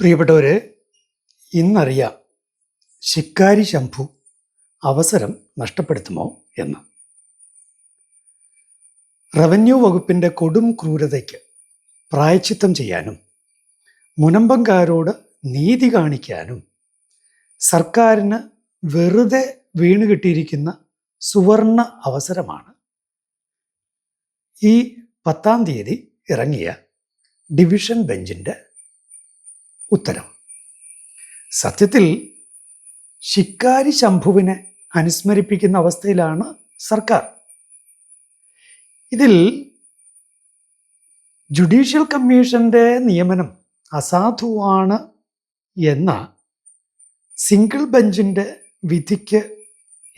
പ്രിയപ്പെട്ടവരെ ഇന്നറിയാം ശിക്കാരി ശംഭു അവസരം നഷ്ടപ്പെടുത്തുമോ എന്ന്. റവന്യൂ വകുപ്പിന്റെ കൊടും ക്രൂരതയ്ക്ക് പ്രായച്ചിത്തം ചെയ്യാനും മുനമ്പങ്കാരോട് നീതി കാണിക്കാനും സർക്കാരിന് വെറുതെ വീണ് കിട്ടിയിരിക്കുന്ന സുവർണ അവസരമാണ്. ഈ പത്താം തീയതി ഇറങ്ങിയ ഡിവിഷൻ ബെഞ്ചിന്റെ ഉത്തരവ് സത്യത്തിൽ ശിക്കാരി ശംഭുവിനെ അനുസ്മരിപ്പിക്കുന്ന അവസ്ഥയിലാണ് സർക്കാർ. ഇതിൽ ജുഡീഷ്യൽ കമ്മീഷന്റെ നിയമനം അസാധുവാണ് എന്ന സിംഗിൾ ബെഞ്ചിന്റെ വിധിക്ക്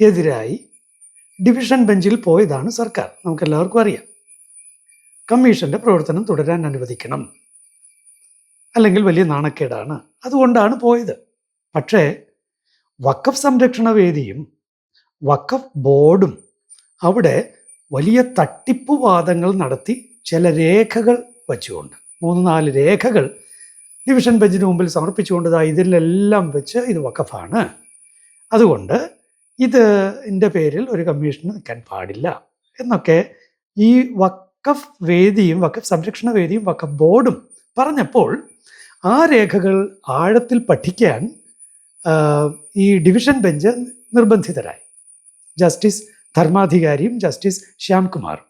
എതിരായി ഡിവിഷൻ ബെഞ്ചിൽ പോയതാണ് സർക്കാർ. നമുക്കെല്ലാവർക്കും അറിയാം. കമ്മീഷന്റെ പ്രവർത്തനം തുടരാൻ അനുവദിക്കണം. അല്ലെങ്കിൽ വലിയ നാണക്കേടാണ്. അതുകൊണ്ടാണ് പോയത്. പക്ഷേ വക്കഫ് സംരക്ഷണ വേദിയും വക്കഫ് ബോർഡും അവിടെ വലിയ തട്ടിപ്പ് വാദങ്ങൾ നടത്തി ചില രേഖകൾ വച്ചുകൊണ്ട് മൂന്ന് നാല് രേഖകൾ ഡിവിഷൻ ബെഞ്ചിന് മുമ്പിൽ സമർപ്പിച്ചുകൊണ്ട് ഇതിലെല്ലാം വെച്ച് ഇത് വക്കഫാണ് അതുകൊണ്ട് ഇത് എന്റെ പേരിൽ ഒരു കമ്മീഷന് നിൽക്കാൻ പാടില്ല എന്നൊക്കെ ഈ വക്കഫ് വേദിയും വക്കഫ് സംരക്ഷണ വേദിയും വക്കഫ് ബോർഡും പറഞ്ഞപ്പോൾ ആ രേഖകൾ ആഴത്തിൽ പഠിക്കാൻ ഈ ഡിവിഷൻ ബെഞ്ച് നിർബന്ധിതരായി. ജസ്റ്റിസ് ധർമാധികാരിയും ജസ്റ്റിസ് ശ്യാംകുമാറും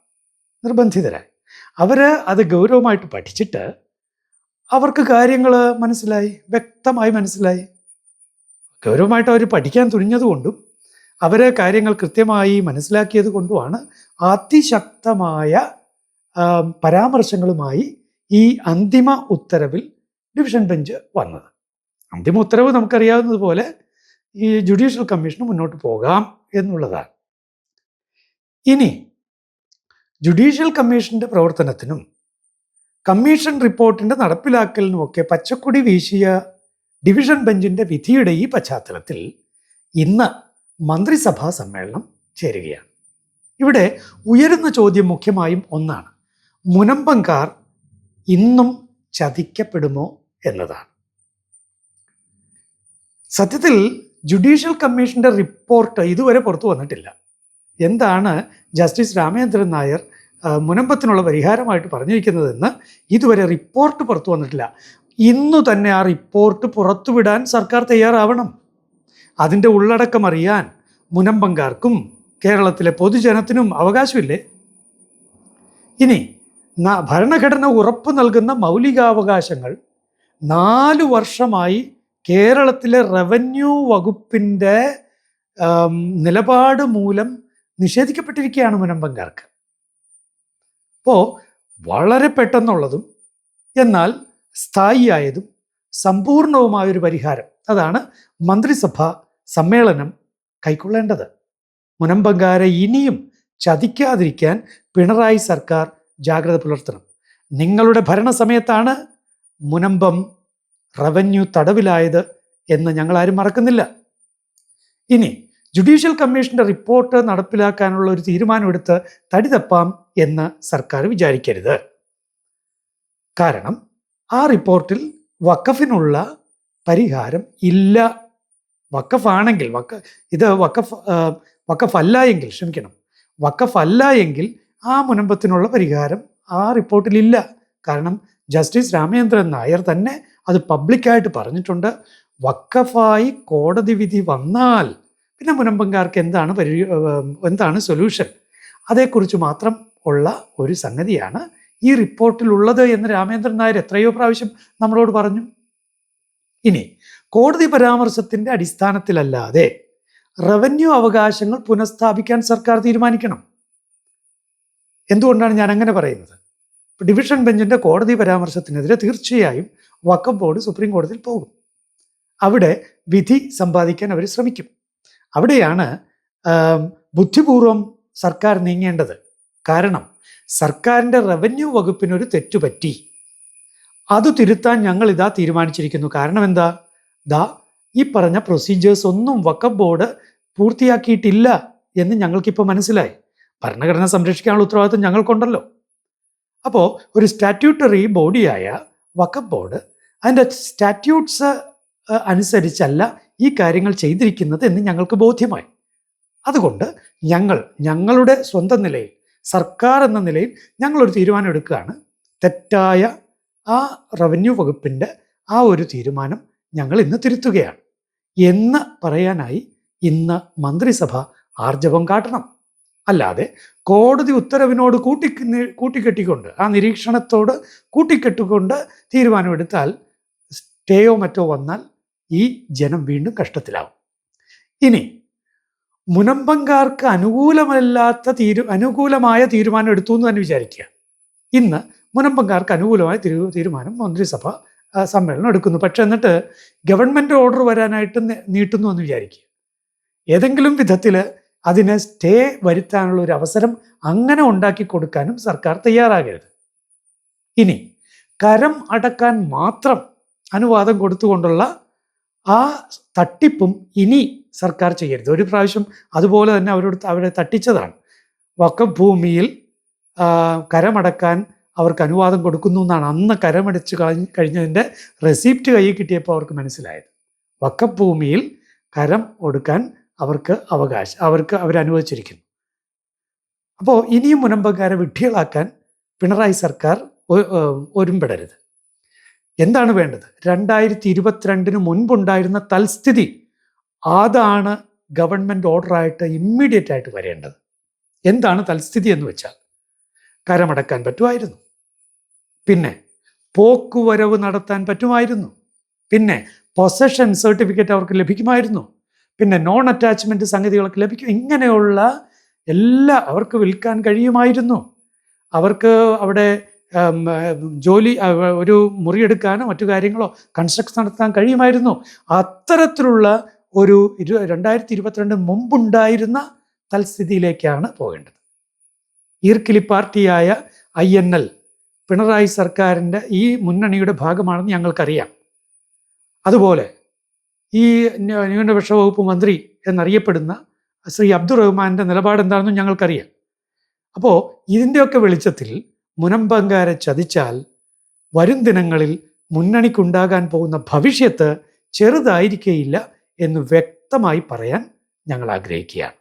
നിർബന്ധിതരായി. അവർ അത് ഗൗരവമായിട്ട് പഠിച്ചിട്ട് അവർക്ക് കാര്യങ്ങൾ മനസ്സിലായി വ്യക്തമായി മനസ്സിലായി. ഗൗരവമായിട്ട് അവർ പഠിക്കാൻ തുനിഞ്ഞതുകൊണ്ടും അവർ കാര്യങ്ങൾ കൃത്യമായി മനസ്സിലാക്കിയത് കൊണ്ടുമാണ് അതിശക്തമായ പരാമർശങ്ങളുമായി ഈ അന്തിമ ഉത്തരവിൽ ഡിവിഷൻ ബെഞ്ച് വന്നത്. അന്തിമ ഉത്തരവ് നമുക്കറിയാവുന്നതുപോലെ ഈ ജുഡീഷ്യൽ കമ്മീഷന് മുന്നോട്ട് പോകാം എന്നുള്ളതാണ്. ഇനി ജുഡീഷ്യൽ കമ്മീഷന്റെ പ്രവർത്തനത്തിനും കമ്മീഷൻ റിപ്പോർട്ടിന്റെ നടപ്പിലാക്കലിനും ഒക്കെ പച്ചക്കൊടി വീശിയ ഡിവിഷൻ ബെഞ്ചിന്റെ വിധിയുടെ ഈ പശ്ചാത്തലത്തിൽ ഇന്ന് മന്ത്രിസഭാ സമ്മേളനം ചേരുകയാണ്. ഇവിടെ ഉയരുന്ന ചോദ്യം മുഖ്യമായും ഒന്നാണ്. മുനമ്പങ്കാർ ഇന്നും ചതിക്കപ്പെടുമോ എന്നതാണ്. സത്യത്തിൽ ജുഡീഷ്യൽ കമ്മീഷന്റെ റിപ്പോർട്ട് ഇതുവരെ പുറത്തു വന്നിട്ടില്ല. എന്താണ് ജസ്റ്റിസ് രാമചന്ദ്രൻ നായർ മുനമ്പത്തിനുള്ള പരിഹാരമായിട്ട് പറഞ്ഞിരിക്കുന്നതെന്ന് ഇതുവരെ റിപ്പോർട്ട് പുറത്തു വന്നിട്ടില്ല. ഇന്നു തന്നെ ആ റിപ്പോർട്ട് പുറത്തുവിടാൻ സർക്കാർ തയ്യാറാവണം. അതിന്റെ ഉള്ളടക്കം അറിയാൻ മുനമ്പങ്കാർക്കും കേരളത്തിലെ പൊതുജനത്തിനും അവകാശമില്ലേ? ഇനി ഭരണഘടന ഉറപ്പു നൽകുന്ന മൗലികാവകാശങ്ങൾ നാലു വർഷമായി കേരളത്തിലെ റവന്യൂ വകുപ്പിന്റെ നിലപാട് മൂലം നിഷേധിക്കപ്പെട്ടിരിക്കുകയാണ് മുനമ്പങ്കാർക്ക്. അപ്പോൾ വളരെ പെട്ടെന്നുള്ളതും എന്നാൽ സ്ഥായിയായതും സമ്പൂർണവുമായൊരു പരിഹാരം. അതാണ് മന്ത്രിസഭ സമ്മേളനം കൈക്കൊള്ളേണ്ടത്. മുനമ്പങ്കാരെ ഇനിയും ചതിക്കാതിരിക്കാൻ പിണറായി സർക്കാർ ജാഗ്രത പുലർത്തണം. നിങ്ങളുടെ ഭരണസമയത്താണ് മുനമ്പം റവന്യൂ തടവിലായത് എന്ന് ഞങ്ങൾ ആരും മറക്കുന്നില്ല. ഇനി ജുഡീഷ്യൽ കമ്മീഷന്റെ റിപ്പോർട്ട് നടപ്പിലാക്കാനുള്ള ഒരു തീരുമാനമെടുത്ത് തടി തപ്പാം എന്ന് സർക്കാർ വിചാരിക്കരുത്. കാരണം ആ റിപ്പോർട്ടിൽ വക്കഫിനുള്ള പരിഹാരം ഇല്ല. വക്കഫാണെങ്കിൽ വക്ക ഇത് വക്കഫ് വക്കഫല്ല എങ്കിൽ ക്ഷമിക്കണം വക്കഫല്ല എങ്കിൽ ആ മുനമ്പത്തിനുള്ള പരിഹാരം ആ റിപ്പോർട്ടിലില്ല. കാരണം ജസ്റ്റിസ് രാമചന്ദ്രൻ നായർ തന്നെ അത് പബ്ലിക്കായിട്ട് പറഞ്ഞിട്ടുണ്ട്. വക്കഫായി കോടതി വിധി വന്നാൽ പിന്നെ മുനമ്പങ്കാർക്ക് എന്താണ് പരി എന്താണ് സൊല്യൂഷൻ അതേക്കുറിച്ച് മാത്രം ഉള്ള ഒരു സംഗതിയാണ് ഈ റിപ്പോർട്ടിലുള്ളത് എന്ന് രാമേന്ദ്രൻ നായർ എത്രയോ പ്രാവശ്യം നമ്മളോട് പറഞ്ഞു. ഇനി കോടതി പരാമർശത്തിന്റെ അടിസ്ഥാനത്തിലല്ലാതെ റവന്യൂ അവകാശങ്ങൾ പുനഃസ്ഥാപിക്കാൻ സർക്കാർ തീരുമാനിക്കണം. എന്തുകൊണ്ടാണ് ഞാൻ അങ്ങനെ പറയുന്നത്? ഡിവിഷൻ ബെഞ്ചിന്റെ കോടതി പരാമർശത്തിനെതിരെ തീർച്ചയായും വക്കം ബോർഡ് സുപ്രീം കോടതിയിൽ പോകും. അവിടെ വിധി സമ്പാദിക്കാൻ അവർ ശ്രമിക്കും. അവിടെയാണ് ബുദ്ധിപൂർവം സർക്കാർ നീങ്ങേണ്ടത്. കാരണം സർക്കാരിന്റെ റവന്യൂ വകുപ്പിനൊരു തെറ്റുപറ്റി അത് തിരുത്താൻ ഞങ്ങൾ ഇതാ തീരുമാനിച്ചിരിക്കുന്നു. കാരണം എന്താ? ദാ ഈ പറഞ്ഞ പ്രൊസീജിയേഴ്സ് ഒന്നും വക്കം ബോർഡ് പൂർത്തിയാക്കിയിട്ടില്ല എന്ന് ഞങ്ങൾക്കിപ്പോൾ മനസ്സിലായി. ഭരണഘടന സംരക്ഷിക്കാനുള്ള ഉത്തരവാദിത്വം ഞങ്ങൾക്കുണ്ടല്ലോ. അപ്പോൾ ഒരു സ്റ്റാറ്റ്യൂട്ടറി ബോഡിയായ വഖഫ് ബോർഡ് അതിന്റെ സ്റ്റാറ്റ്യൂട്ട്സ് അനുസരിച്ചല്ല ഈ കാര്യങ്ങൾ ചെയ്തിരിക്കുന്നത് എന്ന് ഞങ്ങൾക്ക് ബോധ്യമായി. അതുകൊണ്ട് ഞങ്ങൾ ഞങ്ങളുടെ സ്വന്തം നിലയിൽ സർക്കാർ എന്ന നിലയിൽ ഞങ്ങളൊരു തീരുമാനം എടുക്കുകയാണ്. തെറ്റായ ആ റവന്യൂ വകുപ്പിന്റെ ആ ഒരു തീരുമാനം ഞങ്ങൾ ഇന്ന് തിരുത്തുകയാണ്. എന്ന് പറയാനായി ഇന്ന് മന്ത്രിസഭ ആർജവം കാട്ടണം. അല്ലാതെ കോടതി ഉത്തരവിനോട് കൂട്ടി കൂട്ടിക്കെട്ടിക്കൊണ്ട് ആ നിരീക്ഷണത്തോട് കൂട്ടിക്കെട്ടിക്കൊണ്ട് തീരുമാനമെടുത്താൽ സ്റ്റേയോ മറ്റോ വന്നാൽ ഈ ജനം വീണ്ടും കഷ്ടത്തിലാവും. ഇനി മുനമ്പങ്കാർക്ക് അനുകൂലമല്ലാത്ത തീരു അനുകൂലമായ തീരുമാനം എടുത്തു എന്ന് തന്നെ വിചാരിക്കുക. ഇന്ന് മുനമ്പങ്കാർക്ക് അനുകൂലമായ തീരു തീരുമാനം മന്ത്രിസഭ സമ്മേളനം എടുക്കുന്നു. പക്ഷെ എന്നിട്ട് ഗവൺമെന്റ് ഓർഡർ വരാനായിട്ട് നീട്ടുന്നു എന്ന് വിചാരിക്കുക. ഏതെങ്കിലും വിധത്തിൽ അതിനെ സ്റ്റേ വരുത്താനുള്ള ഒരു അവസരം അങ്ങനെ ഉണ്ടാക്കി കൊടുക്കാനും സർക്കാർ തയ്യാറാകരുത്. ഇനി കരം അടക്കാൻ മാത്രം അനുവാദം കൊടുത്തുകൊണ്ടുള്ള ആ തട്ടിപ്പും ഇനി സർക്കാർ ചെയ്യരുത്. ഒരു പ്രാവശ്യം അതുപോലെ തന്നെ അവരോട് അവരെ തട്ടിച്ചതാണ്. വക്കം ഭൂമിയിൽ കരമടക്കാൻ അവർക്ക് അനുവാദം കൊടുക്കുന്നു എന്നാണ് അന്ന് കരമടച്ച് കളഞ്ഞ് കഴിഞ്ഞതിന്റെ റെസിപ്റ്റ് കയ്യിൽ കിട്ടിയപ്പോൾ അവർക്ക് മനസ്സിലായത്. വക്കഭൂമിയിൽ കരം കൊടുക്കാൻ അവർക്ക് അവകാശം അവർക്ക് അവരനുവദിച്ചിരിക്കുന്നു. അപ്പോൾ ഇനിയും മുനമ്പക്കാരെ വിഡ്ഢികളാക്കാൻ പിണറായി സർക്കാർ ഒരുമ്പെടരുത്. എന്താണ് വേണ്ടത്? രണ്ടായിരത്തി ഇരുപത്തിരണ്ടിന് മുൻപുണ്ടായിരുന്ന തൽസ്ഥിതി അതാണ് ഗവൺമെന്റ് ഓർഡറായിട്ട് ഇമ്മീഡിയറ്റ് ആയിട്ട് വരേണ്ടത്. എന്താണ് തൽസ്ഥിതി എന്ന് വെച്ചാൽ കരമടക്കാൻ പറ്റുമായിരുന്നു. പിന്നെ പോക്കുവരവ് നടത്താൻ പറ്റുമായിരുന്നു. പിന്നെ പൊസഷൻ സർട്ടിഫിക്കറ്റ് അവർക്ക് ലഭിക്കുമായിരുന്നു. പിന്നെ നോൺ അറ്റാച്ച്മെന്റ് സംഗതികളൊക്കെ ലഭിക്കും. ഇങ്ങനെയുള്ള എല്ലാ അവർക്ക് വിൽക്കാൻ കഴിയുമായിരുന്നു. അവർക്ക് അവിടെ ജോലി ഒരു മുറിയെടുക്കാനോ മറ്റു കാര്യങ്ങളോ കൺസ്ട്രക്ഷൻ നടത്താൻ കഴിയുമായിരുന്നു. അത്തരത്തിലുള്ള ഒരു ഇരു രണ്ടായിരത്തി ഇരുപത്തിരണ്ട് മുമ്പുണ്ടായിരുന്ന തൽസ്ഥിതിയിലേക്കാണ് പോകേണ്ടത്. ഈർക്കിലി പാർട്ടിയായ ഐ എൻ എൽ പിണറായി സർക്കാരിന്റെ ഈ മുന്നണിയുടെ ഭാഗമാണെന്ന് ഞങ്ങൾക്കറിയാം. അതുപോലെ ഈ ന്യ- ന്യൂനപക്ഷ വകുപ്പ് മന്ത്രി എന്നറിയപ്പെടുന്ന ശ്രീ അബ്ദുൾ റഹ്മാന്റെ നിലപാട് എന്താണെന്ന് ഞങ്ങൾക്കറിയാം. അപ്പോൾ ഇതിന്റെയൊക്കെ വെളിച്ചത്തിൽ മുനമ്പങ്കാരെ ചതിച്ചാൽ വരും ദിനങ്ങളിൽ മുന്നണിക്കുണ്ടാകാൻ പോകുന്ന ഭവിഷ്യത്ത് ചെറുതായിരിക്കേയില്ല എന്ന് വ്യക്തമായി പറയാൻ ഞങ്ങൾ ആഗ്രഹിക്കുകയാണ്.